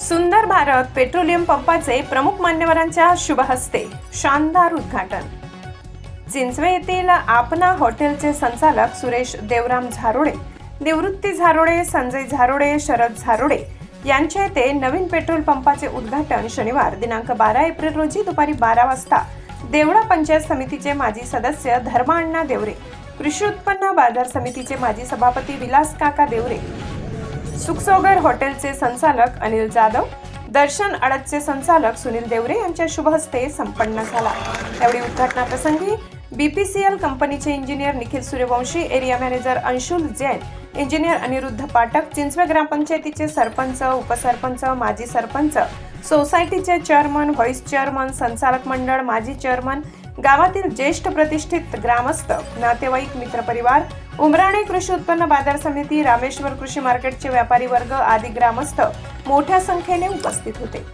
सुंदर भारत पेट्रोलियम पंपाचे प्रमुख मान्यवरांच्या शुभ हस्ते शानदार उद्घाटन. चिंचवे येथील आपना हॉटेलचे संचालक सुरेश देवराम झारोडे निवृत्ती झारोडे संजय झारोडे शरद झारोडे यांच्या येथे नवीन पेट्रोल पंपाचे उद्घाटन शनिवार दिनांक बारा एप्रिल रोजी दुपारी बारा वाजता देवळा पंचायत समितीचे माजी सदस्य धर्माण्णा देवरे कृषी उत्पन्न बाजार समितीचे माजी सभापती विलास काका देवरे सुखसोगर हॉटेलचे संचालक अनिल जाधव दर्शन अडतचे संचालक सुनील देवरे यांच्या शुभ हस्ते संपन्न झाला. यावेळी उद्घाटनाप्रसंगी बीपीसीएल कंपनीचे engineer Nikhil Suryavanshi area manager Anshul Jain engineer Aniruddha Pathak Chinchwe ग्रामपंचायतीचे सरपंच उपसरपंच माजी सरपंच सोसायटीचे चेअरमन व्हाईस चेअरमन संचालक मंडळ माजी चेअरमन गावातील ज्येष्ठ प्रतिष्ठित ग्रामस्थ नातेवाईक मित्रपरिवार उमराणे कृषी उत्पन्न बाजार समिती रामेश्वर कृषी मार्केटचे व्यापारी वर्ग आदी ग्रामस्थ मोठ्या संख्येने उपस्थित होते.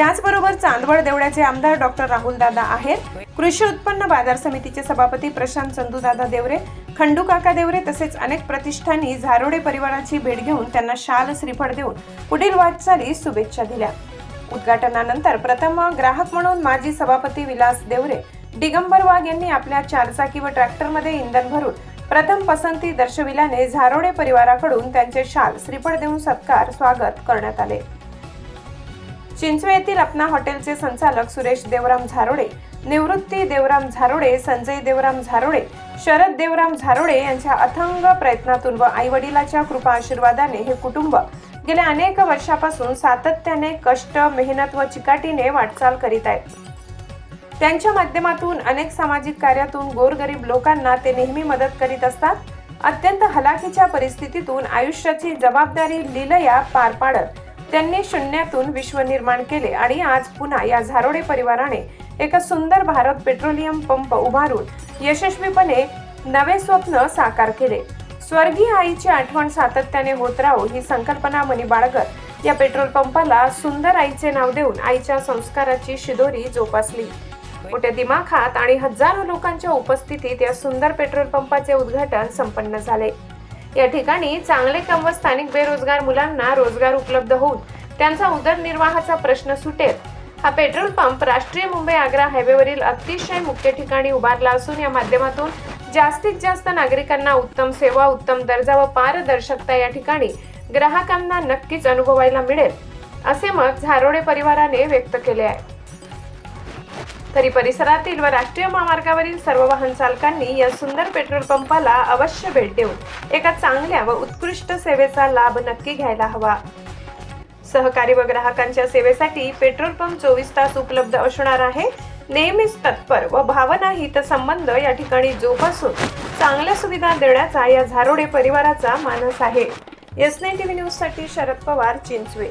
त्याचबरोबर चांदवड देवळ्याचे आमदार डॉक्टर राहुलदादा आहेत. कृषी उत्पन्न बाजार समितीचे सभापती प्रशांत चंदूदादा देवरे खंडू काका देवरे तसेच अनेक प्रतिष्ठानी झारोडे परिवाराची भेट घेऊन त्यांना शाल श्रीफळ देऊन पुढील वाटचाली शुभेच्छा दिल्या. उद्घाटनानंतर प्रथम ग्राहक म्हणून माजी सभापती विलास देवरे दिगंबर वाघ यांनी आपल्या चारचाकी व ट्रॅक्टरमध्ये इंधन भरून प्रथम पसंती दर्शविल्याने झारोडे परिवाराकडून त्यांचे शाल श्रीफळ देऊन सत्कार स्वागत करण्यात आले. चिंचवे येथील अपना हॉटेलचे संचालक सुरेश देवराम झारोडे निवृत्ती देवराम झारोडे संजय देवराम झारोडे शरद देवराम झारोडे यांच्या अथंग प्रयत्नातून व आई वडिलाच्या कृपा आशीर्वादाने हे कुटुंब गेल्या अनेक वर्षापासून सातत्याने कष्ट मेहनत व चिकाटीने वाटचाल करीत आहेत. त्यांच्या माध्यमातून अनेक सामाजिक कार्यातून गोरगरीब लोकांना ते नेहमी मदत करीत असतात. अत्यंत हलाखीच्या परिस्थितीतून आयुष्याची जबाबदारी लिलया पार पाडत त्यांनी शून्यातून विश्व निर्माण केले आणि आज पुन्हा या झारोडे परिवाराने एका सुंदर भारत पेट्रोलियम पंप उभारून यशस्वीपणे नवे स्वप्न साकार केले. स्वर्गीय आईची आठवण सातत्याने होत राहो ही संकल्पना मनी बाळगत या पेट्रोल पंपाला सुंदर आईचे नाव देऊन आईच्या संस्काराची शिदोरी जोपासली. मोठ्या दिमाखात आणि हजारो लोकांच्या उपस्थितीत या सुंदर पेट्रोल पंपाचे उद्घाटन संपन्न झाले. या ठिकाणी चांगले कमवत स्थानिक बेरोजगार मुलांना रोजगार उपलब्ध होऊन त्यांचा उदरनिर्वाहाचा प्रश्न सुटेल. हा पेट्रोल पंप राष्ट्रीय मुंबई आग्रा हायवेवरील अतिशय मुख्य ठिकाणी उभारला असून या माध्यमातून जास्तीत जास्त नागरिकांना उत्तम सेवा उत्तम दर्जा व पारदर्शकता या ठिकाणी ग्राहकांना नक्कीच अनुभवायला मिळेल असे मत झारोडे परिवाराने व्यक्त केले आहे. तरी परिसरातील व राष्ट्रीय महामार्गावरील सर्व वाहन चालकांनी या सुंदर पेट्रोल पंपाला अवश्य भेट देऊन एका चांगल्या व उत्कृष्ट सेवेचा लाभ नक्की घ्यायला हवा. सहकारी व ग्राहकांच्या सेवेसाठी पेट्रोल पंप चोवीस तास उपलब्ध असणार आहे. नेहमीच तत्पर व भावना हित संबंध या ठिकाणी जोपासून चांगल्या सुविधा देण्याचा या झारोडे परिवाराचा मानस आहे. एस नाईन टीव्ही न्यूजसाठी शरद पवार चिंचवे.